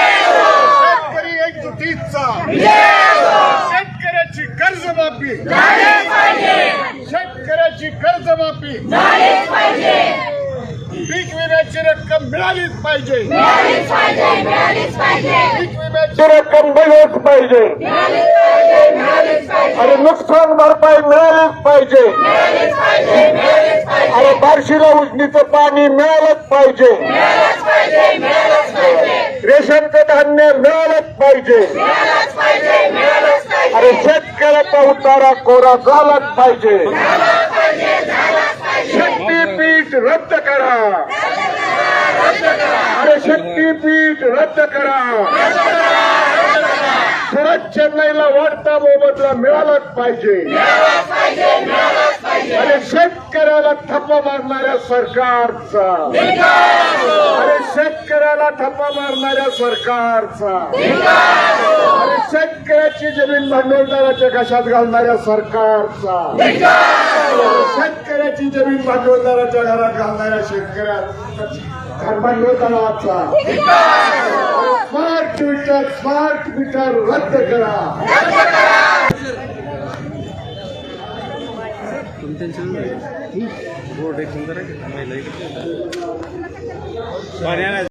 शेतकरी एकजुटीचा. शेतकऱ्याची कर्जमाफी. शेतकऱ्याची कर्जमाफी. पीक विम्याची रक्कम मिळालीच पाहिजे. पीक विम्याची रक्कम मिळालीच पाहिजे. अरे नुकसान भरपाई मिळालीच पाहिजे. अरे बारशीला उजनीचं पाणी मिळालंच पाहिजे. रेशनचं धान्य मिळालंच पाहिजे. अरे शेतकऱ्याचा उतारा कोरा झालाच पाहिजे. शक्तीपीठ रद्द करा. अरे शक्तीपीठ रद्द करा. सुरत चेन्नईला वाढता मोबदला मिळालाच पाहिजे. अरे शेतकऱ्याला थप्पा मारणाऱ्या सरकारचा. थप्पा मारणाऱ्या सरकारचा. आणि शेतकऱ्याची जमीन भांडवलदाराच्या कशात घालणाऱ्या सरकारचा. शेतकऱ्याची जमीन भांडवलदाराच्या घरात घालणाऱ्या शेतकऱ्या भांडवलदाराचा. स्मार्ट मीटर स्मार्ट मीटर रद्द करा. बोर्ड एक सुंदर आहे